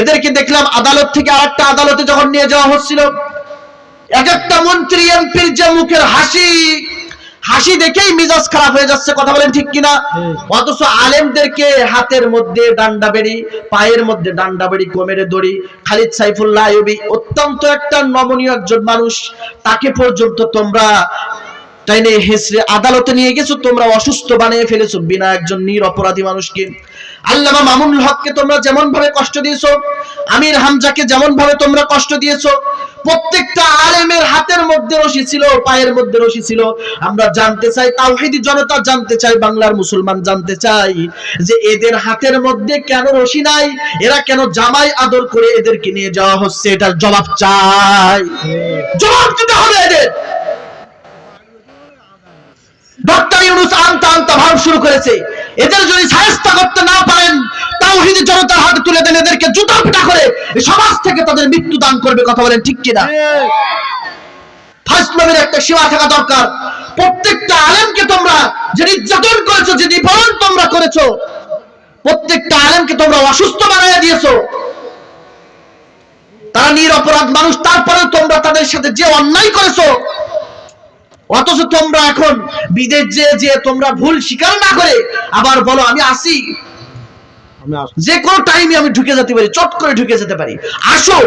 এদেরকে দেখলাম আদালত থেকে আরেকটা আদালতে যখন নিয়ে যাওয়া হচ্ছিল এক একটা মন্ত্রী এমপির যে মুখের হাসি হাসি দেখেই মিজাজ খারাপ হয়ে যাচ্ছে কথা বলেন ঠিক কিনা? অথচ আলেমদেরকে হাতের মধ্যে ডান্ডা বেড়ি পায়ের মধ্যে ডান্ডা বেড়ি কোমেরে দড়ি। খালিদ সাইফুল্লাহ আইয়ুবী অত্যন্ত একটা নমনীয় একজন মানুষ তাকে পর্যন্ত তোমরা তাই নিয়ে হেসরে আদালতে নিয়ে গেছো তোমরা অসুস্থ বানিয়ে ফেলেছো বিনা একজন নির অপরাধী মানুষকে। আল্লামা মামুনুল হককে তোমরা যেমন ভাবে কষ্ট দিয়েছ, আমির হামজাকে যেমন ভাবে তোমরা কষ্ট দিয়েছ, প্রত্যেকটা আলেমের হাতের মধ্যে রশি ছিল, পায়ের মধ্যে রশি ছিল। আমরা জানতে চাই, তাওহীদি জনতা জানতে চাই বাংলার মুসলমান জানতে চাই যে এদের হাতের মধ্যে কেন রশি নাই, এরা কেন জামাই আদর করে এদেরকে নিয়ে যাওয়া হচ্ছে, এটার জবাব চাই। জবাব দিতে হবে এদের। ডক্টর ইউনুস আনতা আনতা ভাব শুরু করেছে। এদের যদি সাহেস্তা করতে না পারেন, তাওহীদি জনতার হাতে তুলে দেন, এদেরকে জুতা পিটা করে সমাজ থেকে তাদের মৃত্যু দান করবে, কথা বলেন ঠিক কিনা? ফাইসলামের একটা সীমা থাকা দরকার। প্রত্যেকটা আলেমকে তোমরা যে নির্যাতন করেছ, যে নিপীড়ন তোমরা করেছ, প্রত্যেকটা আলেমকে তোমরা অসুস্থ বানাইয়া দিয়েছ। তারা নিরপরাধ মানুষ, তারপরেও তোমরা তাদের সাথে যে অন্যায় করেছ অথচ তোমরা এখন বিদেশ যে যে তোমরা ভুল স্বীকার না করে আবার বলো আমি আসি। যে কোনো টাইমে আমি ঢুকে যেতে পারি চট করে ঢুকে যেতে পারি। আসো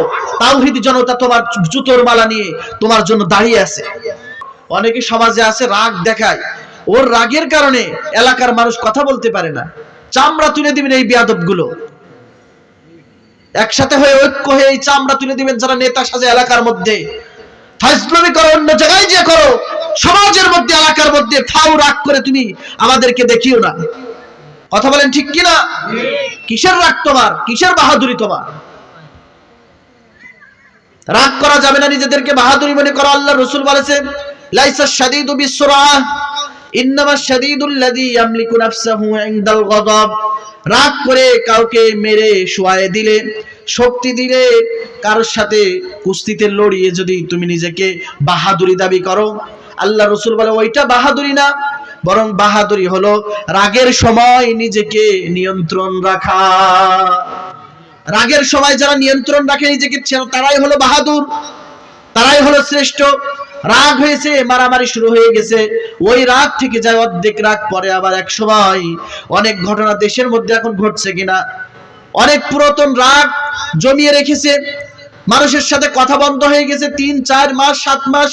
তাওহীদি জনতা তোমার জুতোর মালা নিয়ে তোমার জন্য দাঁড়িয়ে আছে। অনেকে সমাজে আছে রাগ দেখায়। ওর রাগের কারণে এলাকার মানুষ কথা বলতে পারে না। চামড়া তুলে দিবেন এই বিয়াদবগুলো একসাথে হয়ে ঐক্য হয়ে এই চামড়া তুলে দিবেন যারা নেতা সাজে এলাকার মধ্যে। ফাইজলামি করো অন্য জায়গায় যে করো। সমাজের মধ্যে, এলাকার মধ্যে ফাউ রাগ করে তুমি আমাদেরকে দেখিও না। কথা বলেন ঠিক কিনা? কিসের রাগ তোমার? কিসের বাহাদুরি তোমার? রাগ করা যাবে না নিজেদেরকে, বাহাদুরি মনে করো আল্লাহ রসুল বলেছে লাইসা ইন্নামা রাগ করে কাউকে মেরে শোয়ায়ে দিলে, শক্তি দিলে, কারোর সাথে কুস্তিতে লড়িয়ে যদি তুমি নিজেকে বাহাদুরি দাবি করো আল্লাহ রসুল বলে, ওইটা বাহাদুরি না, বরং বাহাদুরি হলো রাগের সময় নিজেকে নিয়ন্ত্রণ রাখা। রাগের সময় যারা নিয়ন্ত্রণ রাখে নিজেকে তারাই হলো বাহাদুর, তারাই হলো শ্রেষ্ঠ। রাগ হয়েছে, মারামারি শুরু হয়ে গেছে। ওই রাগ থেকে যায় অর্ধেক রাগ, পরে আবার এক সময়। অনেক ঘটনা দেশের মধ্যে এখন ঘটছে কিনা? অনেক পুরাতন রাগ জমিয়ে রেখেছে। মানুষের সাথে কথা বন্ধ হয়ে গেছে তিন, চার মাস, সাত মাস,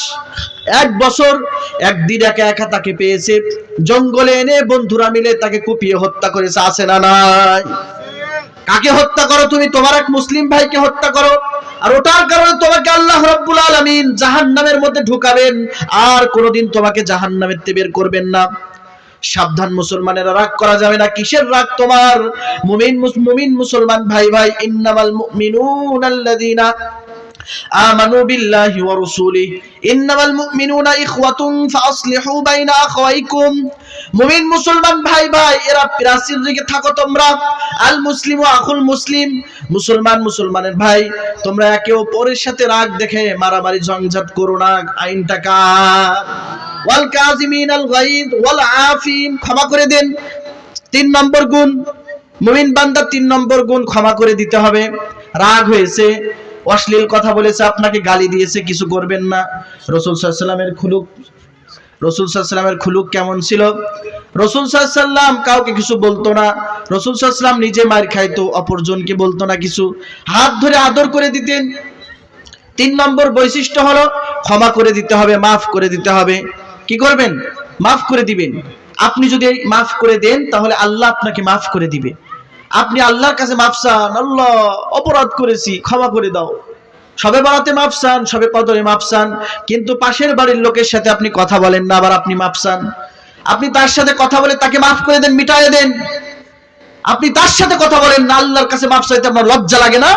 এক বছর। একদিন একা একা তাকে পেয়েছে। জঙ্গলে এনে বন্ধুরা মিলে তাকে কুপিয়ে হত্যা করেছে। আছে না নাই? কাকে হত্যা করো তুমি? তোমার এক মুসলিম ভাইকে হত্যা করো। আর ওটার কারণে তোমাকে আল্লাহ রাব্বুল আলামিন জাহান্নামের মধ্যে ঢুকাবেন। আর কোনোদিন তোমাকে জাহান্নামের থেকে বের করবেন না। সাবধান মুসলমানেরা রাগ করা যাবে না। কিসের রাগ তোমার? মুমিন মুমিন মুসলমান ভাই ভাই ইন্নামাল মুমিনুন আল্লাযীনা বিল্লাহি ওয়া রাসূলিহি। ইন্নামাল মুমিনুনা ইখওয়াতুন ফাসলিহু বাইনা আখাওয়াইকুম। মুমিন মুসলমান ভাই ভাই, এরা প্রাচীর দিকে থাকো তোমরা। আল মুসলিমু আখুল মুসলিম, মুসলমান মুসলমানের ভাই, তোমরা একে অপরের সাথে রাগ দেখে মারামারি ঝঞ্ঝাট করো না আইনটা কার ওয়াল কাজিমিন আল গাইদ ওয়াল আফিন, ক্ষমা করে দেন। তিন নম্বর গুণ, মুমিন বান্দা তিন নম্বর গুণ ক্ষমা করে দিতে হবে। রাগ হয়েছে অশ্লীল কথা বলেছে, আপনাকে গালি দিয়েছে, কিছু করবেন না। রসুল সাল্লামের খুলুক। রসুল সাল্লামের খুলুক কেমন ছিল? রসুল সাল্লাম কাউকে কিছু বলতো না। রসুল সাল্লাম নিজে মার খাইতো, অপরজনকে বলতো না কিছু। হাত ধরে আদর করে দিতেন। তিন নম্বর বৈশিষ্ট্য হলো, ক্ষমা করে দিতে হবে, মাফ করে দিতে হবে। কি করবেন? মাফ করে দিবেন। আপনি যদি মাফ করে দেন, তাহলে আল্লাহ আপনাকে মাফ করে দিবে। আপনি আল্লাহর কাছে মাফ চান, আল্লাহ অপরাধ করেছি, ক্ষমা করে দাও। সবে বাড়াতে মাফ চান, সবে কদরে মাফ চান, কিন্তু পাশের বাড়ির লোকের সাথে আপনি কথা বলেন না, আবার আপনি মাফ চান। আপনি তার সাথে কথা বলে তাকে মাফ করে দেন মিটায়ে দেন। আপনি তার সাথে কথা বলেন না, আল্লাহর কাছে মাফ চাইতে আপনার লজ্জা লাগে না?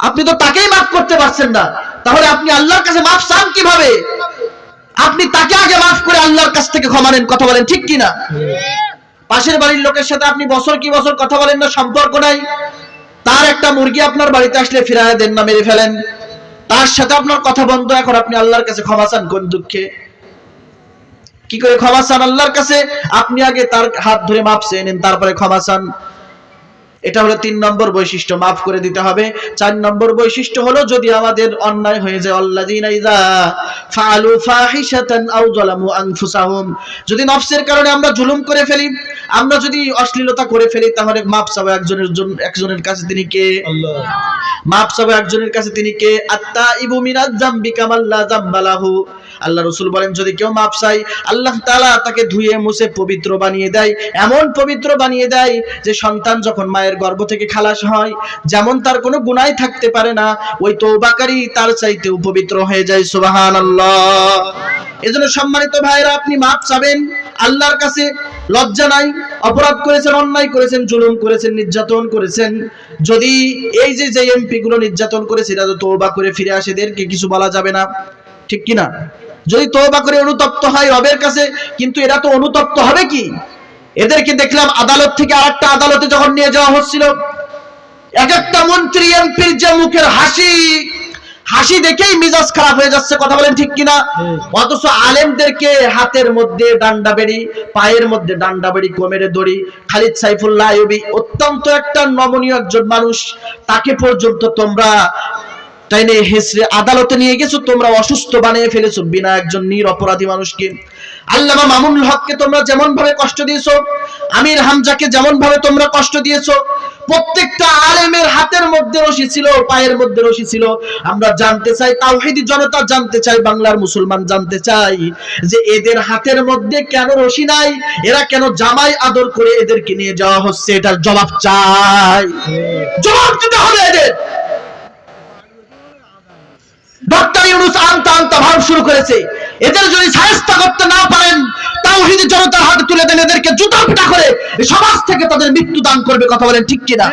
আপনি তো তাকেই মাফ করতে পারছেন না। তাহলে আপনি আল্লাহর কাছে মাফ চান কীভাবে? আপনি তাকে আগে মাফ করে আল্লাহর কাছ থেকে ক্ষমা নেন, কথা বলেন ঠিক কিনা? পাশের বাড়ির লোকের সাথে আপনি বছর কি বছর কথা বলেন না, সম্পর্ক নাই। তার একটা মুরগি আপনার বাড়িতে আসলে ফিরায় দেন না, মেরে ফেলেন। তার সাথে আপনার কথা বন্ধ, এখন আপনি আল্লাহর কাছে ক্ষমা চান কোন দুঃখে? কি করে ক্ষমা চান আল্লাহর কাছে? আপনি আগে তার হাত ধরে মাপ চেয়ে নেন, তারপরে ক্ষমা চান। এটা হলো তিন নম্বর বৈশিষ্ট্য মাফ করে দিতে হবে। চার নম্বর বৈশিষ্ট্য হলো যদি আমাদের অন্যায় হয়ে যায় আল্লাযীনা ইযা ফাআলু ফাহিশাতান আও যালামু আনফুসাহুম। যদি নফসের কারণে আমরা জুলুম করে ফেলি আমরা যদি অশ্লীলতা করে ফেলি তাহলে মাপ চাবো একজনের জন্য একজনের কাছে তিনি কে? আল্লাহ। মাপ চাবো একজনের কাছে তিনি কে? আত্তা ইবু মিনাজ জাম্বি কামাল্লা জাম্বালাহু। আল্লাহ রসুল বলেন, যদি কেউ মাপ চাই আল্লাহ তালা তাকে ধুয়ে মুছে পবিত্র বানিয়ে দেয়। এমন পবিত্র বানিয়ে দেয় যে সন্তান যখন মায়ের গর্ভ থেকে খালাস হয়, যেমন তার কোনো গুনাহ থাকতে পারে না, ওই তৌবাকারী তার চাইতেও পবিত্র হয়ে যায়। সুবহানাল্লাহ। এজন্য সম্মানিত ভাইরা আপনি মাপ চাবেন, আল্লাহর কাছে লজ্জা নাই, অপরাধ করেছেন, অন্যায় করেছেন, জুলুম করেছেন, নির্যাতন করেছেন। যদি এই যে যে এমপি গুলো নির্যাতন করেছে, এরা তো তওবা করে ফিরে আসে, এদেরকে কিছু বলা যাবে না। ঠিক কি না যদি তওবা করে অনুতপ্ত হয় রবের কাছে কিন্তু এরা তো অনুতপ্ত হবে কি? এদেরকে দেখলাম আদালত থেকে আরেকটা আদালতে যখন নিয়ে যাওয়া হচ্ছিল এক একটা মন্ত্রী এমপির যে মুখের হাসি হাসি দেখেই মিজাজ খারাপ হয়ে যাচ্ছে কথা বলেন ঠিক কিনা? অথচ আলেমদেরকে হাতের মধ্যে ডান্ডা বেড়ি পায়ের মধ্যে ডান্ডা বেড়ি কোমেরে দড়ি খালিদ সাইফুল্লাহ অত্যন্ত একটা নমনীয় একজন মানুষ তাকে পর্যন্ত তোমরা তাই নিয়ে হেসরে আদালতে নিয়ে গেছো, তোমরা অসুস্থ বানিয়ে ফেলেছো। বিনা একজন নির অপরাধী মানুষকে। আল্লামা মামুনুল হককে তোমরা যেমন ভাবে কষ্ট দিয়েছ, আমির হামজাকে যেমন ভাবে তোমরা কষ্ট দিয়েছ, প্রত্যেকটা আলেমের হাতের মধ্যে রশি ছিল, পায়ের মধ্যে রশি ছিল। আমরা জানতে চাই, তাওহীদি জনতা জানতে চাই, বাংলার মুসলমান জানতে চাই যে এদের হাতের মধ্যে কেন রশি নাই, এরা কেন জামাই আদর করে এদেরকে নিয়ে যাওয়া হচ্ছে, এটার জবাব চাই। জবাব দিতে হবে এদের ডক্টর আনতা ভাব শুরু করেছে। এদের যদি সাহেস্তা করতে না পারেন, তাওহীদ জনতার হাতে তুলে দেন এদেরকে জুতা পিটা করে সমাজ থেকে তাদের মৃত্যু দান করবে, কথা বলেন ঠিক কিনা?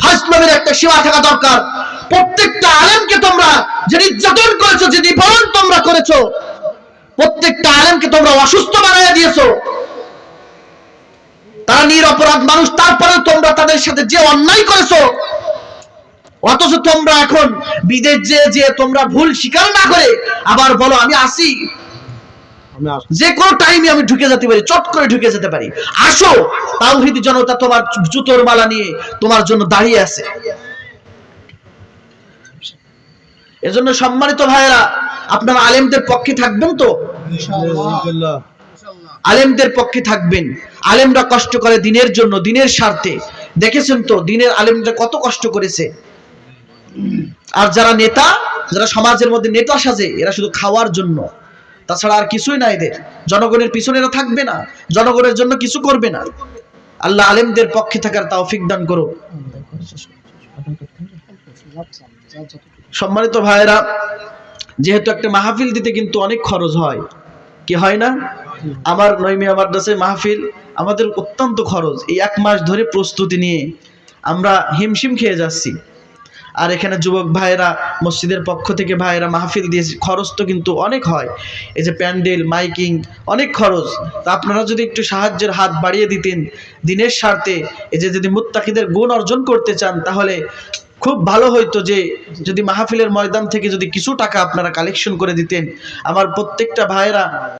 ফার্স্ট নবীর একটা সীমা থাকা দরকার। প্রত্যেকটা আলেমকে তোমরা যে নির্যাতন করেছ, যে নিপীড়ন তোমরা করেছ, প্রত্যেকটা আলেমকে তোমরা অসুস্থ বানিয়ে দিয়েছ। তারা নিরপরাধ মানুষ তারপরে তোমরা তাদের সাথে যে অন্যায় করেছ অথচ তোমরা এখন বিদেশ যে যে তোমরা ভুল স্বীকার না করে আবার বলো আমি আসি। যে কোনো টাইমে আমি ঢুকে যেতে পারি চট করে ঢুকে যেতে পারি। আসো তাওহীদ জনতা তোমার জুতোর মালা নিয়ে তোমার জন্য দাঁড়িয়ে আছে। এজন্য সম্মানিত ভাইয়েরা আপনারা আলেমদের পক্ষে থাকবেন তো? আলেমদের পক্ষে থাকবেন। আলেমরা কষ্ট করে দিনের জন্য দিনের স্বার্থে। দেখেছেন তো দিনের আলেমরা কত কষ্ট করেছে। আর যারা নেতা, যারা সমাজের মধ্যে নেতা সাজে, এরা শুধু খাওয়ার জন্য। তাছাড়া আর কিছুই না এদের। জনগণের পিছনে এরা থাকবে না। জনগণের জন্য কিছু করবে না। আল্লাহ আলেমদের পক্ষে থাকার তৌফিক দান করো সম্মানিত ভাইয়েরা, যেহেতু একটা মাহফিল দিতে কিন্তু অনেক খরচ হয়। কি হয় না? আমার নইমিয়া মাদ্রাসায় মাহফিল আমাদের অত্যন্ত খরচ। এই এক মাস ধরে প্রস্তুতি নিয়ে আমরা হিমশিম খেয়ে যাচ্ছি। আর এখানে যুবক ভাইয়েরা মসজিদের পক্ষ থেকে ভাইয়েরা মাহফিল দিয়েছে। খরচ তো কিন্তু অনেক হয়। এই যে প্যান্ডেল, মাইকিং, অনেক খরচ। তা আপনারা যদি একটু সাহায্যের হাত বাড়িয়ে দিতেন, দিনের স্বার্থে এই যে যদি মুত্তাকিদের গুণ অর্জন করতে চান, তাহলে খুব ভালো হইতো যে যদি মাহফিলের ময়দান থেকে যদি কিছু টাকা আপনারা কালেকশন করে দিতেন। আমার প্রত্যেকটা ভাইয়েরা